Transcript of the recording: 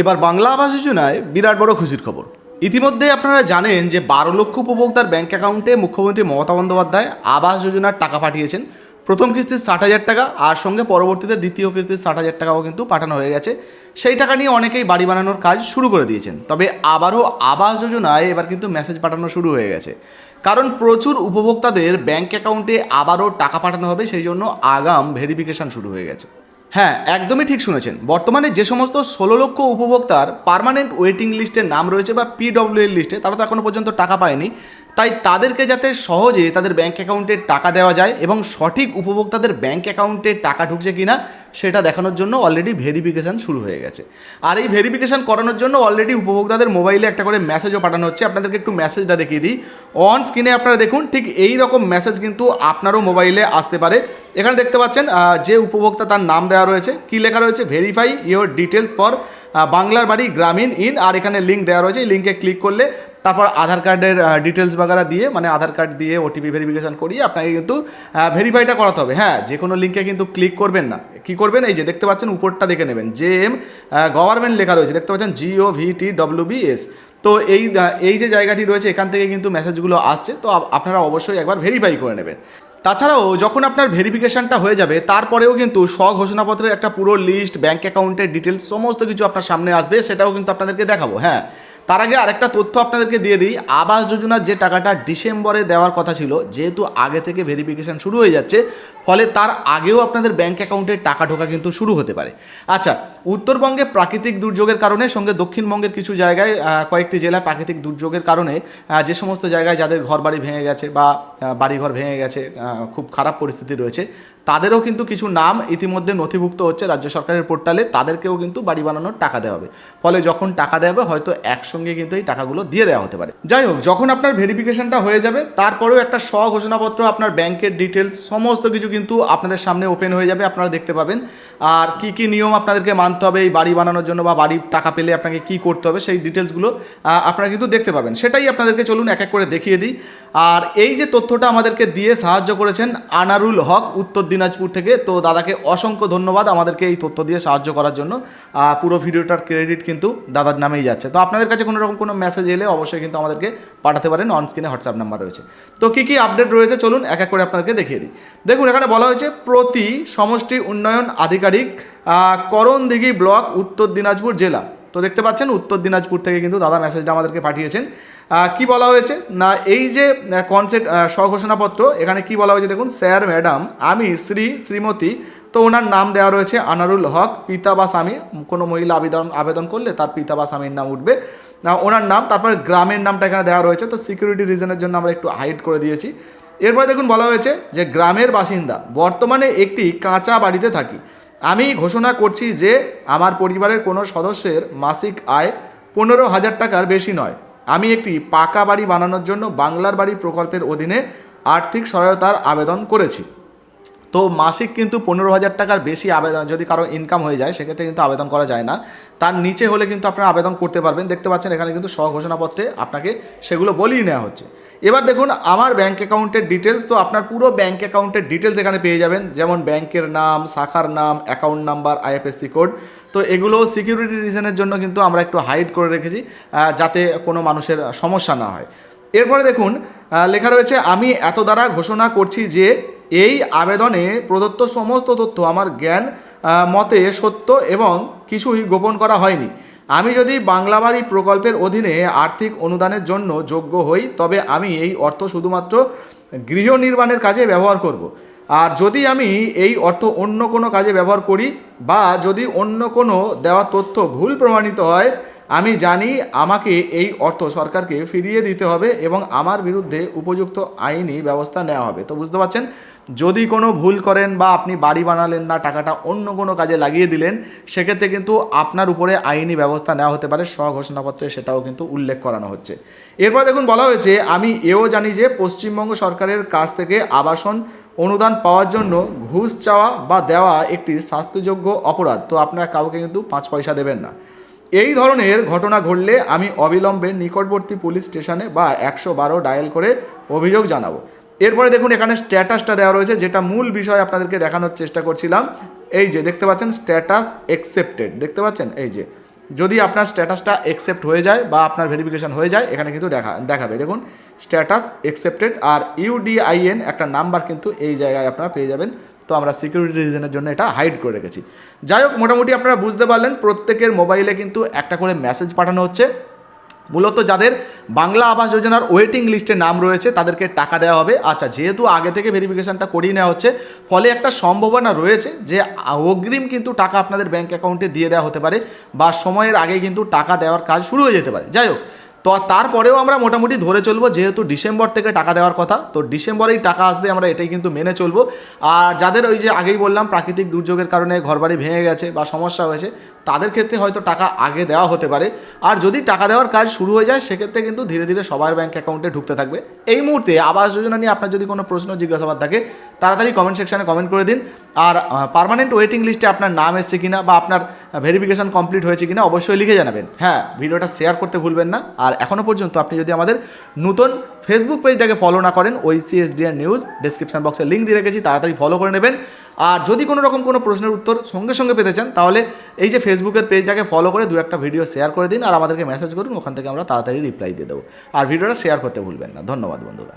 এবার বাংলা আবাস যোজনায় বিরাট বড় খুশির খবর। ইতিমধ্যে আপনারা জানেন যে বারো লক্ষ উপভোক্তার ব্যাংক অ্যাকাউন্টে মুখ্যমন্ত্রী মমতা বন্দ্যোপাধ্যায় আবাস যোজনার টাকা পাঠিয়েছেন। প্রথম কিস্তির ষাট হাজার টাকা আর সঙ্গে পরবর্তীতে দ্বিতীয় কিস্তির ষাট হাজার টাকাও কিন্তু পাঠানো হয়ে গেছে। সেই টাকা নিয়ে অনেকেই বাড়ি বানানোর কাজ শুরু করে দিয়েছেন। তবে আবারও আবাস যোজনায় এবার কিন্তু মেসেজ পাঠানো শুরু হয়ে গেছে। কারণ প্রচুর উপভোক্তাদের ব্যাংক অ্যাকাউন্টে আবারও টাকা পাঠানো হবে, সেই জন্য আগাম ভেরিফিকেশন শুরু হয়ে গেছে। হ্যাঁ একদমই ঠিক শুনেছেন। বর্তমানে যে সমস্ত ষোলো লক্ষ উপভোক্তার পারমানেন্ট ওয়েটিং লিস্টের নাম রয়েছে বা পিডব্লিউ এর লিস্টে তারা তো এখনও পর্যন্ত টাকা পায়নি। তাই তাদেরকে যাতে সহজে তাদের ব্যাঙ্ক অ্যাকাউন্টে টাকা দেওয়া যায় এবং সঠিক উপভোক্তাদের ব্যাঙ্ক অ্যাকাউন্টে টাকা ঢুকছে কিনা সেটা দেখানোর জন্য অলরেডি ভেরিফিকেশান শুরু হয়ে গেছে। আর এই ভেরিফিকেশান করানোর জন্য অলরেডি উপভোক্তাদের মোবাইলে একটা করে মেসেজও পাঠানো হচ্ছে। আপনাদেরকে একটু মেসেজটা দেখিয়ে দিই। অন স্ক্রিনে আপনারা দেখুন, ঠিক এই রকম মেসেজ কিন্তু আপনারও মোবাইলে আসতে পারে। এখানে দেখতে পাচ্ছেন যে উপভোক্তা তার নাম দেওয়া রয়েছে, কী লেখা রয়েছে? ভেরিফাই ইওর ডিটেলস ফর বাংলার বাড়ি গ্রামীণ ইন, আর এখানে লিঙ্ক দেওয়া রয়েছে। এই লিঙ্কে ক্লিক করলে তারপর আধার কার্ডের ডিটেলস বাগারা দিয়ে মানে আধার কার্ড দিয়ে ওটিপি ভেরিফিকেশন করিয়ে আপনাকে কিন্তু ভেরিফাইটা করাতে হবে। হ্যাঁ যে কোনো লিঙ্কে কিন্তু ক্লিক করবেন না। কি করবেন? এই যে দেখতে পাচ্ছেন, উপরটা দেখে নেবেন। জে এম গভর্নমেন্ট লেখা রয়েছে। দেখতে পাচ্ছেন Jio V T W B S তো এই এই যে জায়গাটি রয়েছে, এখান থেকে কিন্তু মেসেজগুলো আসছে। তো আপনারা অবশ্যই একবার ভেরিফাই করে নেবেন। তাছাড়াও যখন আপনার ভেরিফিকেশানটা হয়ে যাবে, তারপরেও কিন্তু স্বঘোষণাপত্রের একটা পুরো লিস্ট ব্যাঙ্ক অ্যাকাউন্টের ডিটেলস সমস্ত কিছু আপনার সামনে আসবে, সেটাও কিন্তু আপনাদেরকে দেখাবো হ্যাঁ। তার আগে আরেকটা তথ্য আপনাদেরকে দিয়ে দিই, আবাস যোজনার যে টাকাটা ডিসেম্বরে দেওয়ার কথা ছিল, যেহেতু আগে থেকে ভেরিফিকেশান শুরু হয়ে যাচ্ছে ফলে তার আগেও আপনাদের ব্যাঙ্ক অ্যাকাউন্টে টাকা ঢোকা কিন্তু শুরু হতে পারে। আচ্ছা উত্তরবঙ্গে প্রাকৃতিক দুর্যোগের কারণে, সঙ্গে দক্ষিণবঙ্গের কিছু জায়গায় কয়েকটি জেলায় প্রাকৃতিক দুর্যোগের কারণে যে সমস্ত জায়গায় যাদের ঘর বাড়ি ভেঙে গেছে বা বাড়িঘর ভেঙে গেছে খুব খারাপ পরিস্থিতি রয়েছে, তাদেরও কিন্তু কিছু নাম ইতিমধ্যে নথিভুক্ত হচ্ছে রাজ্য সরকারের পোর্টালে, তাদেরকেও কিন্তু বাড়ি বানানোর টাকা দেওয়া হবে। ফলে যখন টাকা দেওয়া হবে, হয়তো একসঙ্গে কিন্তু এই টাকাগুলো দিয়ে দেওয়া হতে পারে। যাই হোক, যখন আপনার ভেরিফিকেশনটা হয়ে যাবে, তারপরেও একটা স্বঘোষণাপত্র আপনার ব্যাংকের ডিটেলস সমস্ত কিছু কিন্তু আপনাদের সামনে ওপেন হয়ে যাবে, আপনারা দেখতে পাবেন। আর কি কি নিয়ম আপনাদেরকে মানতে হবে এই বাড়ি বানানোর জন্য বা বাড়ির টাকা পেলে আপনাকে কি করতে হবে, সেই ডিটেলসগুলো আপনারা কিন্তু দেখতে পাবেন। সেটাই আপনাদেরকে চলুন এক এক করে দেখিয়ে দিই। আর এই যে তথ্যটা আমাদেরকে দিয়ে সাহায্য করেছেন আনারুল হক, উত্তর দিনাজপুর থেকে, তো দাদাকে অসংখ্য ধন্যবাদ আমাদেরকে এই তথ্য দিয়ে সাহায্য করার জন্য। পুরো ভিডিওটার ক্রেডিট কিন্তু দাদার নামেই যাচ্ছে। তো আপনাদের কাছে কোনো রকম কোনো মেসেজ এলে অবশ্যই কিন্তু আমাদেরকে পাঠাতে পারেন অন স্ক্রিনে হোয়াটসঅ্যাপ নাম্বার রয়েছে। তো কী কী আপডেট রয়েছে? চলুন এক এক করে আপনাদেরকে দেখিয়ে দিই। দেখুন, এখানে বলা হয়েছে, প্রতি সমষ্টি উন্নয়ন আধিকারিক করণদিঘি ব্লক, উত্তর দিনাজপুর জেলা। তো দেখতে পাচ্ছেন, উত্তর দিনাজপুর থেকে কিন্তু দাদা মেসেজটা আমাদেরকে পাঠিয়েছেন। কি বলা হয়েছে? না, এই যে কনসেপ্ট স্বঘোষণাপত্র, এখানে কি বলা হয়েছে দেখুন, স্যার, ম্যাডাম, আমি শ্রী শ্রীমতী, তো ওনার নাম দেওয়া রয়েছে আনারুল হক, পিতা বা স্বামী, কোনো মহিলা আবেদন আবেদন করলে তার পিতা বা স্বামীর নাম উঠবে। ওনার নাম, তারপরে গ্রামের নামটা এখানে দেওয়া রয়েছে, তো সিকিউরিটি রিজনের জন্য আমরা একটু হাইড করে দিয়েছি। এরপরে দেখুন বলা হয়েছে যে গ্রামের বাসিন্দা, বর্তমানে একটি কাঁচা বাড়িতে থাকি। আমি ঘোষণা করছি যে আমার পরিবারের কোনো সদস্যের মাসিক আয় পনেরো হাজার টাকার বেশি নয়। আমি একটি পাকা বাড়ি বানানোর জন্য বাংলার বাড়ি প্রকল্পের অধীনে আর্থিক সহায়তার আবেদন করেছি। তো মাসিক কিন্তু পনেরো হাজার টাকার বেশি আবেদন, যদি কারও ইনকাম হয়ে যায়, সেক্ষেত্রে কিন্তু আবেদন করা যায় না। তার নিচে হলে কিন্তু আপনারা আবেদন করতে পারবেন। দেখতে পাচ্ছেন এখানে কিন্তু স্বঘোষণাপত্রে আপনাকে সেগুলো বলিয়ে নেওয়া হচ্ছে। এবার দেখুন, আমার ব্যাঙ্ক অ্যাকাউন্টের ডিটেলস তো আপনার পুরো ব্যাঙ্ক অ্যাকাউন্টের ডিটেলস এখানে পেয়ে যাবেন। যেমন ব্যাংকের নাম, শাখার নাম অ্যাকাউন্ট নাম্বার আইএফএসসি কোড তো এগুলো সিকিউরিটি রিজনের জন্য কিন্তু আমরা একটু হাইড করে রেখেছি যাতে কোনো মানুষের সমস্যা না হয়। এরপরে দেখুন লেখা রয়েছে, আমি এত দ্বারা ঘোষণা করছি যে এই আবেদনে প্রদত্ত সমস্ত তথ্য আমার জ্ঞান মতে সত্য এবং কিছুই গোপন করা হয়নি আমি যদি বাংলা বাড়ি প্রকল্পের অধীনে আর্থিক অনুদানের জন্য যোগ্য হই, তবে আমি এই অর্থ শুধুমাত্র গৃহ নির্মাণের কাজে ব্যবহার করব। আর যদি আমি এই অর্থ অন্য কোনো কাজে ব্যবহার করি বা যদি অন্য কোনো দেওয়া তথ্য ভুল প্রমাণিত হয় আমি জানি আমাকে এই অর্থ সরকারকে ফিরিয়ে দিতে হবে এবং আমার বিরুদ্ধে উপযুক্ত আইনি ব্যবস্থা নেওয়া হবে। তো বুঝতে পারছেন? যদি কোনো ভুল করেন বা আপনি বাড়ি বানালেন না, টাকাটা অন্য কোনো কাজে লাগিয়ে দিলেন, সেক্ষেত্রে কিন্তু আপনার উপরে আইনি ব্যবস্থা নেওয়া হতে পারে, স্বঘোষণাপত্রে সেটাও কিন্তু উল্লেখ করানো হচ্ছে। এরপর দেখুন বলা হয়েছে, আমি এও জানি যে পশ্চিমবঙ্গ সরকারের কাছ থেকে আবাসন অনুদান পাওয়ার জন্য ঘুষ চাওয়া বা দেওয়া একটি শাস্তিযোগ্য অপরাধ। তো আপনারা কাউকে কিন্তু পাঁচ পয়সা দেবেন না। এই ধরনের ঘটনা ঘটলে আমি অবিলম্বে নিকটবর্তী পুলিশ স্টেশনে বা একশো বারো ডায়াল করে অভিযোগ জানাব। এরপরে দেখুন, এখানে স্ট্যাটাসটা দেওয়া রয়েছে, যেটা মূল বিষয় আপনাদেরকে দেখানোর চেষ্টা করছিলাম। এই যে, দেখতে পাচ্ছেন, স্ট্যাটাস অ্যাকসেপ্টেড দেখতে পাচ্ছেন? এই যে, যদি আপনার স্ট্যাটাসটা অ্যাকসেপ্ট হয়ে যায় বা আপনার ভেরিফিকেশন হয়ে যায়, এখানে কিন্তু দেখা, দেখাবে। দেখুন স্ট্যাটাস অ্যাকসেপ্টেড আর ইউডিআইএন একটা নাম্বার কিন্তু এই জায়গায় আপনারা পেয়ে যাবেন। তো আমরা সিকিউরিটি রিজনের জন্য এটা হাইড করে রেখেছি। যাই হোক, মোটামুটি আপনারা বুঝতে পারলেন, প্রত্যেকের মোবাইলে কিন্তু একটা করে মেসেজ পাঠানো হচ্ছে। মূলত যাদের বাংলা আবাস যোজনার ওয়েটিং লিস্টে নাম রয়েছে, তাদেরকে টাকা দেওয়া হবে। আচ্ছা যেহেতু আগে থেকে ভেরিফিকেশানটা করিয়ে নেওয়া হচ্ছে, ফলে একটা সম্ভাবনা রয়েছে যে অগ্রিম কিন্তু টাকা আপনাদের ব্যাঙ্ক অ্যাকাউন্টে দিয়ে দেওয়া হতে পারে বা সময়ের আগে কিন্তু টাকা দেওয়ার কাজ শুরু হয়ে যেতে পারে। যাই হোক তো তারপরেও আমরা মোটামুটি ধরে চলবো, যেহেতু ডিসেম্বর থেকে টাকা দেওয়ার কথা, তো ডিসেম্বরেই টাকা আসবে, আমরা এটাই কিন্তু মেনে চলবো। আর যাদের ওই যে আগেই বললাম, প্রাকৃতিক দুর্যোগের কারণে ঘরবাড়ি ভেঙে গেছে বা সমস্যা হয়েছে তাদের ক্ষেত্রে হয়তো টাকা আগে দেওয়া হতে পারে। আর যদি টাকা দেওয়ার কাজ শুরু হয়ে যায়, সেক্ষেত্রে কিন্তু ধীরে ধীরে সবার ব্যাঙ্ক অ্যাকাউন্টে ঢুকতে থাকবে। এই মুহূর্তে আবাস যোজনা নিয়ে আপনার যদি কোনো প্রশ্ন, জিজ্ঞাসাবাদ থাকে, তাড়াতাড়ি কমেন্ট সেকশানে কমেন্ট করে দিন। আর পারমানেন্ট ওয়েটিং লিস্টে আপনার নাম এসছে কিনা বা আপনার ভেরিফিকেশন কমপ্লিট হয়েছে কিনা অবশ্যই লিখে জানাবেন। হ্যাঁ ভিডিওটা শেয়ার করতে ভুলবেন না। আর এখনও পর্যন্ত আপনি যদি আমাদের নতুন ফেসবুক পেজটাকে ফলো না করেন, ওই সিএসডিআর নিউজ ডিসক্রিপশন বক্সে লিঙ্ক দিয়ে রেখেছি, তাড়াতাড়ি ফলো করে নেবেন। আর যদি কোনো রকম কোনো প্রশ্নের উত্তর সঙ্গে সঙ্গে পেতে চান, তাহলে এই যে ফেসবুকের পেজটাকে ফলো করে দু একটা ভিডিও শেয়ার করে দিন আর আমাদেরকে মেসেজ করুন, ওখান থেকে আমরা তাড়াতাড়ি রিপ্লাই দিয়ে দেবো। আর ভিডিওটা শেয়ার করতে ভুলবেন না। ধন্যবাদ বন্ধুরা।